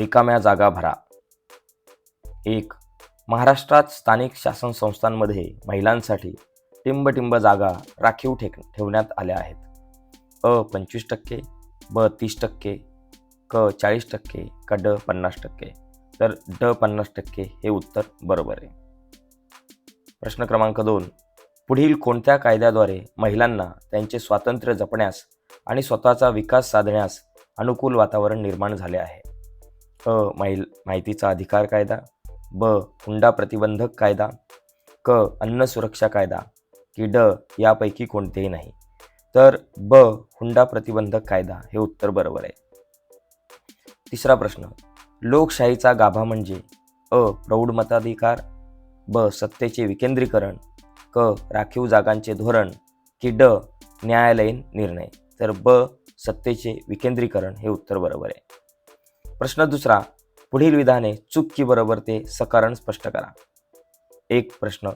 रिकाम्या जागा भरा. एक महाराष्ट्रात स्थानिक शासन संस्थांमध्ये महिलांसाठी टिंबटिंब जागा राखीव ठेक ठेवण्यात आल्या आहेत. अ पंचवीस टक्के ब तीस टक्के क चाळीस टक्के क ड पन्नास टक्के. तर ड पन्नास टक्के हे उत्तर बरोबर आहे. प्रश्न क्रमांक दोन पुढील कोणत्या कायद्याद्वारे महिलांना त्यांचे स्वातंत्र्य जपण्यास आणि स्वतःचा विकास साधण्यास अनुकूल वातावरण निर्माण झाले आहे? अ माहिल माहितीचा अधिकार कायदा ब हुंडा प्रतिबंधक कायदा क अन्न सुरक्षा कायदा की ड यापैकी कोणतेही नाही. तर ब हुंडा प्रतिबंधक कायदा हे उत्तर बरोबर आहे. तिसरा प्रश्न लोकशाहीचा गाभा म्हणजे अ प्रौढ मताधिकार ब सत्तेचे विकेंद्रीकरण क राखीव जागांचे धोरण की ड न्यायालयीन निर्णय. तर ब सत्तेचे विकेंद्रीकरण हे उत्तर बरोबर आहे. प्रश्न दुसरा पुढील विधाने चूक की बरोबर ते सकारण स्पष्ट करा. एक प्रश्न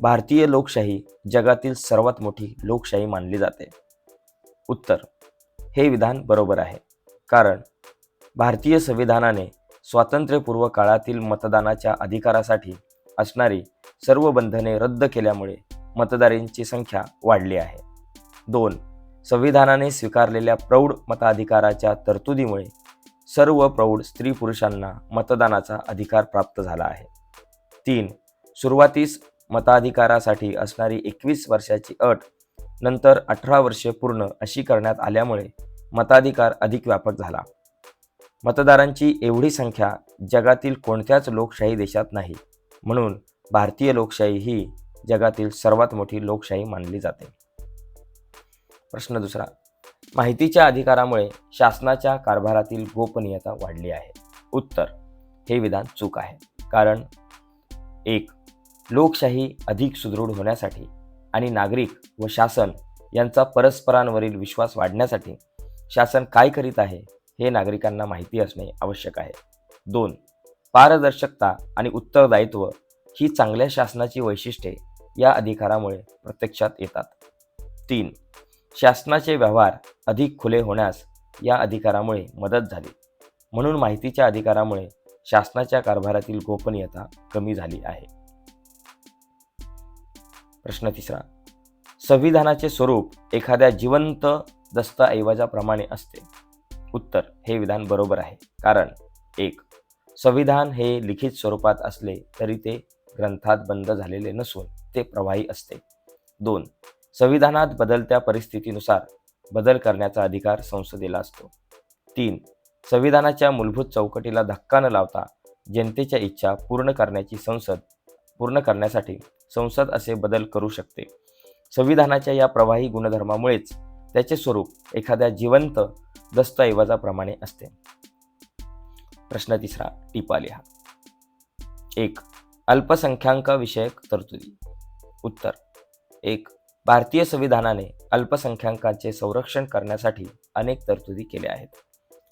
भारतीय लोकशाही जगातील सर्वात मोठी लोकशाही मानली जाते. उत्तर हे विधान बरोबर आहे. कारण भारतीय संविधानाने स्वातंत्र्यपूर्व काळातील मतदानाच्या अधिकारासाठी असणारी सर्व बंधने रद्द केल्यामुळे मतदारांची संख्या वाढली आहे. दोन संविधानाने स्वीकारलेल्या प्रौढ मताधिकाराच्या तरतुदीमुळे सर्व प्रौढ स्त्री पुरुषांना मतदानाचा अधिकार प्राप्त झाला आहे. तीन सुरुवातीस मताधिकारासाठी असणारी एकवीस वर्षाची अट नंतर अठरा वर्षे पूर्ण अशी करण्यात आल्यामुळे मताधिकार अधिक व्यापक झाला. मतदारांची एवढी संख्या जगातील कोणत्याच लोकशाही देशात नाही म्हणून भारतीय लोकशाही ही जगातील सर्वात मोठी लोकशाही मानली जाते. प्रश्न दुसरा माहितीच्या अधिकारामुळे शासनाच्या कारभारातील गोपनीयता वाढली आहे. उत्तर हे विधान चूक आहे. कारण एक लोकशाही अधिक सुदृढ होण्यासाठी आणि नागरिक व शासन यांचा परस्परांवरील विश्वास वाढण्यासाठी शासन काय करीत आहे हे नागरिकांना माहिती असणे आवश्यक आहे. दोन पारदर्शकता आणि उत्तरदायित्व ही चांगल्या शासनाची वैशिष्ट्ये या अधिकारामुळे प्रत्यक्षात येतात. तीन शासनाचे व्यवहार अधिक खुले होण्यास या अधिकारामुळे मदत झाली. म्हणून माहितीच्या अधिकारामुळे शासनाच्या कारभारातील गोपनीयता कमी झाली आहे. प्रश्न तिसरा. संविधानाचे स्वरूप एखाद्या जिवंत दस्तऐवजाप्रमाणे असते. उत्तर हे विधान बरोबर आहे. कारण एक संविधान हे लिखित स्वरूपात असले तरी ते ग्रंथात बंद झालेले नसून ते प्रवाही असते. दोन संविधानात बदलत्या परिस्थितीनुसार बदल करण्याचा अधिकार संसदेला असतो. तीन संविधानाच्या मूलभूत चौकटीला धक्का न लावता जनतेच्या इच्छा पूर्ण करण्याची संसद पूर्ण करण्यासाठी संसद असे बदल करू शकते. संविधानाच्या या प्रवाही गुणधर्मामुळेच त्याचे स्वरूप एखाद्या जिवंत दस्तऐवजाप्रमाणे असते. प्रश्न तिसरा टिपा लिहा एक अल्पसंख्याकांविषयक तरतुदी. उत्तर एक भारतीय संविधानाने अल्पसंख्याकांचे संरक्षण करण्यासाठी अनेक तरतुदी केल्या आहेत.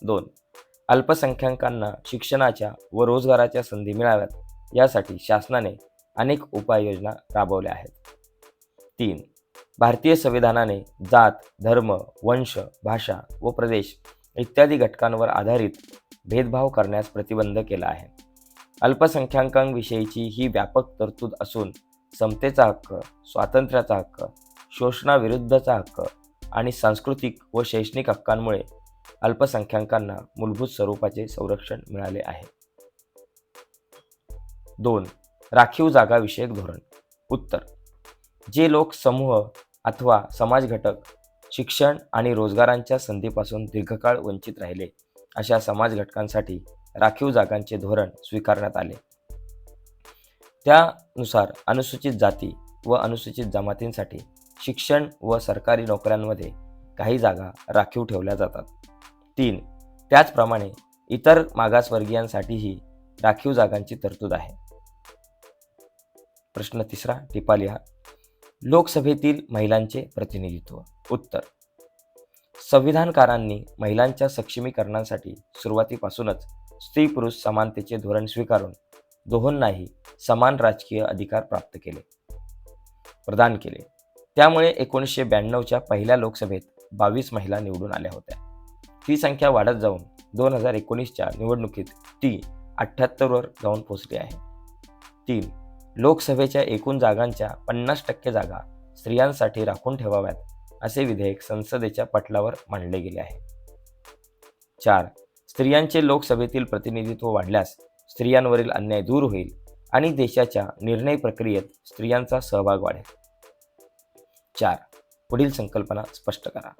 दोन अल्पसंख्याकांना शिक्षणाच्या व रोजगाराच्या संधी मिळाव्यात यासाठी शासनाने अनेक उपाययोजना राबवल्या आहेत. तीन भारतीय संविधानाने जात धर्म वंश भाषा व प्रदेश इत्यादी घटकांवर आधारित भेदभाव करण्यास प्रतिबंध केला आहे. अल्पसंख्याकांविषयीची ही व्यापक तरतूद असून समतेचा हक्क स्वातंत्र्याचा हक्क शोषणाविरुद्धचा हक्क आणि सांस्कृतिक व शैक्षणिक हक्कांमुळे अल्पसंख्याकांना मूलभूत स्वरूपाचे संरक्षण मिळाले आहे. दोन राखीव जागाविषयक धोरण. उत्तर जे लोक समूह अथवा समाज घटक शिक्षण आणि रोजगारांच्या संधीपासून दीर्घकाळ वंचित राहिले अशा समाज घटकांसाठी राखीव जागांचे धोरण स्वीकारण्यात आले. त्यानुसार अनुसूचित जाती व अनुसूचित जमातींसाठी शिक्षण व सरकारी नोकऱ्यांमध्ये काही जागा राखीव ठेवल्या जातात. तीन त्याचप्रमाणे इतर मागासवर्गीयांसाठीही राखीव जागांची तरतूद आहे. प्रश्न तिसरा टिपा लिहा लोकसभेतील महिलांचे प्रतिनिधित्व. उत्तर संविधानकारांनी महिलांच्या सक्षमीकरणासाठी सुरुवातीपासूनच स्त्री पुरुष समानतेचे धोरण स्वीकारून दोहोंनाही समान राजकीय अधिकार प्राप्त केले. प्रदान केले. त्यामुळे एकोणीसशे ब्याण्णवच्या पहिल्या लोकसभेत बावीस महिला निवडून आल्या होत्या. ही संख्या वाढत जाऊन दोन हजार एकोणीसच्या निवडणुकीत ती अठ्ठ्याहत्तरवर जाऊन पोहोचली आहे. तीन लोकसभेच्या एकूण जागांच्या पन्नास टक्के जागा स्त्रियांसाठी राखून ठेवाव्यात असे विधेयक संसदेच्या पटलावर मांडले गेले आहे. चार स्त्रियांचे लोकसभेतील प्रतिनिधित्व वाढल्यास स्त्रियांवरील अन्याय दूर होईल आणि देशाच्या निर्णय प्रक्रियेत स्त्रियांचा सहभाग वाढेल. चार. पुढील संकल्पना स्पष्ट करा.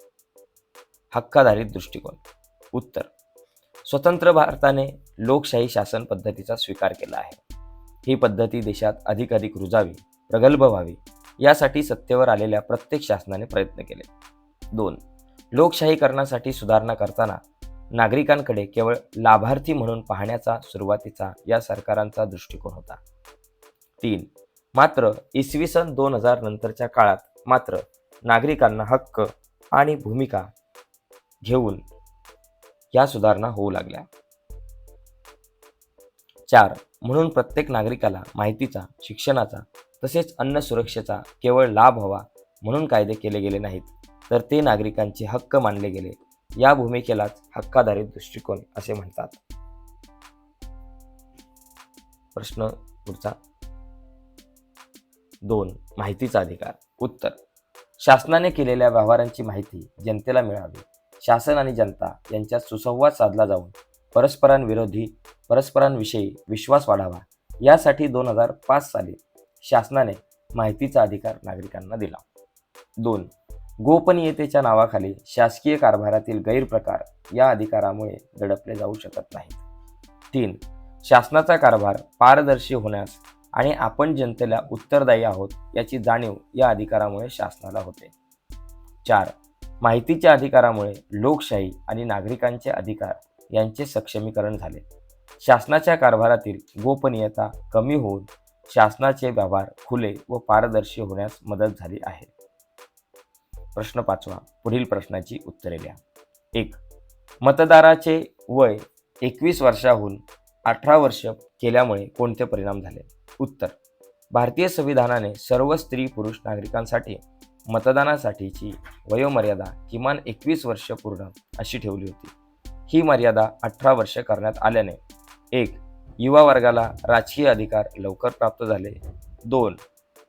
हक्काधारित दृष्टिकोन. उत्तर. स्वतंत्र भारताने लोकशाही शासन पद्धतीचा स्वीकार केला आहे. ही पद्धती देशात अधिकाधिक रुजावी प्रगल्भ व्हावी यासाठी सत्तेवर आलेल्या प्रत्येक शासनाने प्रयत्न केले. दोन. लोकशाहीकरणासाठी सुधारणा करताना नागरिकांकडे केवळ लाभार्थी म्हणून पाहण्याचा सुरुवातीचा या सरकारांचा दृष्टिकोन होता. तीन. मात्र इसवी सन दोन हजार नंतरच्या काळात मात्र नागरिकांना हक्क आणि भूमिका घेऊन या सुधारणा होऊ लागल्या. चार म्हणून प्रत्येक नागरिकाला माहितीचा शिक्षणाचा तसेच अन्न सुरक्षेचा केवळ लाभ हवा म्हणून कायदे केले गेले नाहीत तर ते नागरिकांचे हक्क मानले गेले. या भूमिकेलाच हक्काधारित दृष्टिकोन असे म्हणतात. प्रश्न पुढचा. दोन माहितीचा अधिकार. उत्तर. शासनाने केलेल्या व्यवहारांची माहिती जनतेला मिळावी. शासन आणि जनता यांच्यात सुसंवाद साधला जाऊन परस्परांविरोधी परस्परांविषयी विश्वास वाढावा यासाठी दोन हजार पाच साली शासनाने माहितीचा अधिकार नागरिकांना दिला. दोन. गोपनीयतेच्या नावाखाली शासकीय कारभारातील गैरप्रकार या अधिकारामुळे दडपले जाऊ शकत नाहीत. तीन. शासनाचा कारभार पारदर्शी होण्यास आणि आपण जनतेला उत्तरदायी आहोत याची जाणीव या अधिकारामुळे शासनाला होते. चार माहितीच्या अधिकारामुळे लोकशाही आणि नागरिकांचे अधिकार यांचे सक्षमीकरण झाले. शासनाच्या कारभारातील गोपनीयता कमी होऊन शासनाचे व्यवहार खुले व पारदर्शी होण्यास मदत झाली आहे. प्रश्न पाचवा पुढील प्रश्नाची उत्तरे द्या. एक मतदाराचे वय एकवीस वर्षाहून अठरा वर्ष केल्यामुळे कोणते परिणाम झाले? उत्तर. भारतीय संविधानाने सर्व स्त्री पुरुष नागरिकांसाठी मतदानासाठीची वयोमर्यादा किमान एकवीस वर्ष पूर्ण अशी ठेवली होती. ही मर्यादा अठरा वर्ष करण्यात आल्याने एक युवा वर्गाला राजकीय अधिकार लवकर प्राप्त झाले. दोन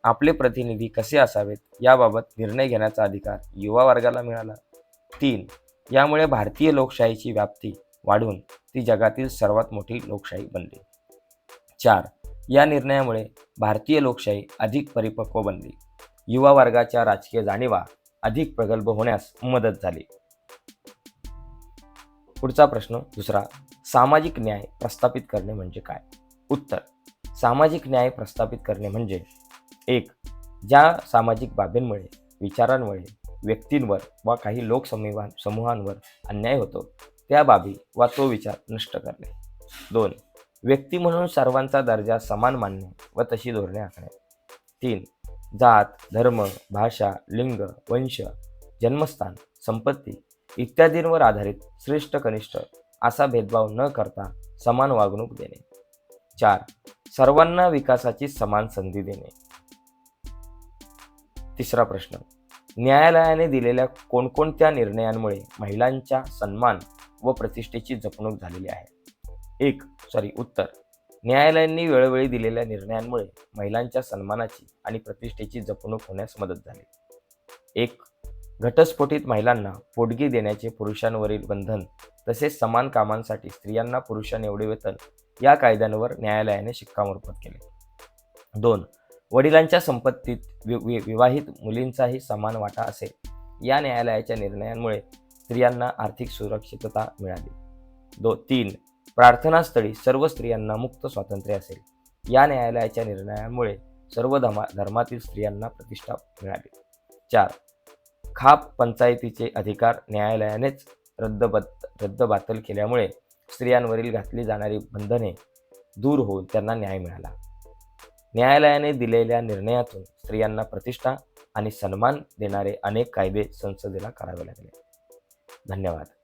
आपले प्रतिनिधी कसे असावेत याबाबत निर्णय घेण्याचा अधिकार युवा वर्गाला मिळाला. तीन यामुळे भारतीय लोकशाहीची व्याप्ती वाढून ती जगातील सर्वात मोठी लोकशाही बनली. चार या निर्णयामुळे भारतीय लोकशाही अधिक परिपक्व बनली. युवा वर्गाच्या राजकीय जाणीवा अधिक प्रगल्भ होण्यास मदत झाली. पुढचा प्रश्न दुसरा सामाजिक न्याय प्रस्थापित करणे म्हणजे काय? उत्तर सामाजिक न्याय प्रस्थापित करणे म्हणजे एक ज्या सामाजिक बाबींमुळे विचारांमुळे व्यक्तींवर वा काही लोकसमूहा समूहांवर अन्याय होतो त्या बाबी वा तो विचार नष्ट करणे. दोन व्यक्ती म्हणून सर्वांचा दर्जा समान मानणे व तशी धोरणे आखणे. तीन जात धर्म भाषा लिंग वंश जन्मस्थान संपत्ती इत्यादींवर आधारित श्रेष्ठ कनिष्ठ असा भेदभाव न करता समान वागणूक देणे. चार सर्वांना विकासाची समान संधी देणे. तिसरा प्रश्न न्यायालयाने दिलेल्या कोणकोणत्या निर्णयांमुळे महिलांच्या सन्मान व प्रतिष्ठेची जपणूक झालेली आहे? एक सॉरी उत्तर. न्यायालयांनी वेळोवेळी दिलेल्या निर्णयांमुळे महिलांच्या सन्मानाची आणि प्रतिष्ठेची जपणूक होण्यास मदत झाली. एक घटस्फोटित महिलांना पोटगी देण्याचे पुरुषांवरील बंधन तसेच समान कामांसाठी स्त्रियांना पुरुषांनी एवढे वेतन या कायद्यांवर न्यायालयाने शिक्कामोर्तब केले. दोन वडिलांच्या संपत्तीत वि वि विवाहित मुलींचाही समान वाटा असेल या न्यायालयाच्या निर्णयांमुळे स्त्रियांना आर्थिक सुरक्षितता मिळाली. दो तीन प्रार्थनास्थळी सर्व स्त्रियांना मुक्त स्वातंत्र्य असेल. या न्यायालयाच्या निर्णयामुळे सर्व धर्मा धर्मातील स्त्रियांना प्रतिष्ठा मिळाली. चार. खाप पंचायतीचे अधिकार न्यायालयानेच रद्दबद रद्दबातल केल्यामुळे स्त्रियांवरील घातली जाणारी बंधने दूर होऊन त्यांना न्याय मिळाला. न्यायालयाने दिलेल्या निर्णयातून स्त्रियांना प्रतिष्ठा आणि सन्मान देणारे अनेक कायदे संसदेला करावे लागले. धन्यवाद.